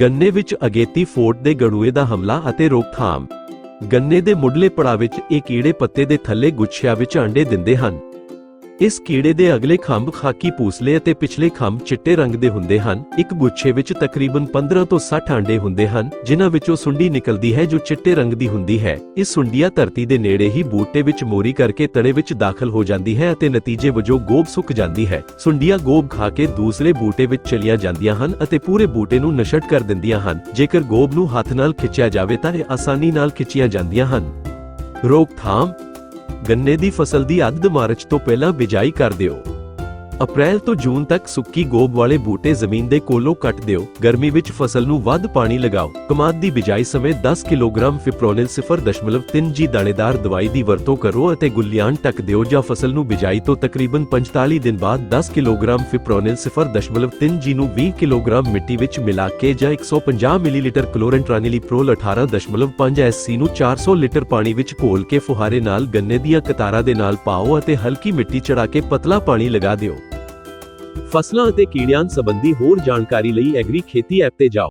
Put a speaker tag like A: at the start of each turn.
A: ਗੰਨੇ ਵਿੱਚ ਅਗੇਤੀ ਫੋਟ ਦੇ ਗੜੂਏ ਦਾ ਹਮਲਾ ਅਤੇ ਰੋਕਥਾਮ। ਗੰਨੇ ਦੇ ਮੁੱਢਲੇ ਪੜਾਅ ਵਿੱਚ ਇਹ ਕੀੜੇ ਪੱਤੇ ਦੇ ਥੱਲੇ ਗੁੱਛਿਆਂ ਵਿੱਚ ਆਂਡੇ ਦਿੰਦੇ ਹਨ। ਇਸ ਕੀੜੇ ਦੇ ਅਗਲੇ ਖੰਭ ਖਾਕੀ ਪੂਸਲੇ ਅਤੇ ਪਿਛਲੇ ਖੰਭ ਚਿੱਟੇ ਰੰਗ ਦੇ ਹੁੰਦੇ ਹਨ। ਇੱਕ ਗੁੱਛੇ ਵਿੱਚ ਤਕਰੀਬਨ 15 ਤੋਂ 60 ਆਂਡੇ ਹੁੰਦੇ ਹਨ, ਜਿਨ੍ਹਾਂ ਵਿੱਚੋਂ ਸੁੰਡੀ ਨਿਕਲਦੀ ਹੈ ਜੋ ਚਿੱਟੇ ਰੰਗ ਦੀ ਹੁੰਦੀ ਹੈ। ਇਹ ਸੁੰਡੀਆਂ ਧਰਤੀ ਦੇ ਨੇੜੇ ਹੀ ਬੂਟੇ ਵਿੱਚ ਮੋਰੀ ਕਰਕੇ ਤਣੇ ਵਿੱਚ ਦਾਖਲ ਹੋ ਜਾਂਦੀ ਹੈ ਅਤੇ ਨਤੀਜੇ ਵਜੋਂ ਗੋਬ ਸੁੱਕ ਜਾਂਦੀ ਹੈ। ਸੁੰਡੀਆਂ ਗੋਬ ਖਾ ਕੇ ਦੂਸਰੇ ਬੂਟੇ ਵਿੱਚ ਚਲੀਆਂ ਜਾਂਦੀਆਂ ਹਨ ਅਤੇ ਪੂਰੇ ਬੂਟੇ ਨੂੰ ਨਸ਼ਟ ਕਰ ਦਿੰਦੀਆਂ ਹਨ। ਜੇਕਰ ਗੋਬ ਨੂੰ ਹੱਥ ਨਾਲ ਖਿੱਚਿਆ ਜਾਵੇ ਤਾਂ ਇਹ ਆਸਾਨੀ ਨਾਲ ਖਿੱਚੀਆਂ ਜਾਂਦੀਆਂ ਹਨ। ਰੋਕਥਾਮ ਗੰਨੇ ਦੀ ਫਸਲ ਦੀ ਅੱਧ ਮਾਰਚ ਤੋਂ ਪਹਿਲਾਂ ਬਿਜਾਈ ਕਰ ਦਿਓ। ਅਪ੍ਰੈਲ ਤੋਂ ਜੂਨ ਤੱਕ ਸੁੱਕੀ ਗੋਬ ਵਾਲੇ ਬੂਟੇ ਜ਼ਮੀਨ ਦੇ ਕੋਲੋਂ ਕੱਟ ਦਿਓ। ਗਰਮੀ ਵਿੱਚ ਫਸਲ ਨੂੰ ਵੱਧ ਪਾਣੀ ਲਗਾਓ। ਕਮਾਦ ਦੀ ਬਿਜਾਈ ਸਮੇਂ 10 ਕਿਲੋਗ੍ਰਾਮ ਫਿਪਰੋਨਿਲ 0.3 ਜੀ ਦਾਣੇਦਾਰ ਦਵਾਈ ਦੀ ਵਰਤੋਂ ਕਰੋ ਅਤੇ ਗੁੱਲਿਆਣ ਢੱਕ ਦਿਓ ਜਾਂ ਫਸਲ ਨੂੰ ਬਿਜਾਈ ਤੋਂ ਤਕਰੀਬਨ 45 ਦਿਨ ਬਾਅਦ 10 ਕਿਲੋਗ੍ਰਾਮ ਫਿਪਰੋਨਿਲ 0.3 ਜੀ ਨੂੰ 20 ਕਿਲੋਗ੍ਰਾਮ ਮਿੱਟੀ ਵਿੱਚ ਮਿਲਾ ਕੇ ਜਾਂ 150 ਮਿਲੀਲੀਟਰ ਕਲੋਰੈਂਟ੍ਰਾਨਿਲੀਪ੍ਰੋਲ 18.5 ਐਸਸੀ ਨੂੰ 400 ਲੀਟਰ ਪਾਣੀ ਵਿੱਚ ਘੋਲ ਕੇ ਫੁਹਾਰੇ ਨਾਲ ਗੰਨੇ ਦੀਆਂ ਕਤਾਰਾਂ ਦੇ ਨਾਲ ਪਾਓ ਅਤੇ ਹਲਕੀ ਮਿੱਟੀ ਚੜਾ ਕੇ ਪਤਲਾ ਪਾਣੀ ਲਗਾ ਦਿਓ। ਫਸਲਾਂ ਅਤੇ ਕੀੜਿਆਂ ਸੰਬੰਧੀ ਹੋਰ ਜਾਣਕਾਰੀ ਲਈ ਐਗਰੀ ਖੇਤੀ ਐਪ ਤੇ ਜਾਓ।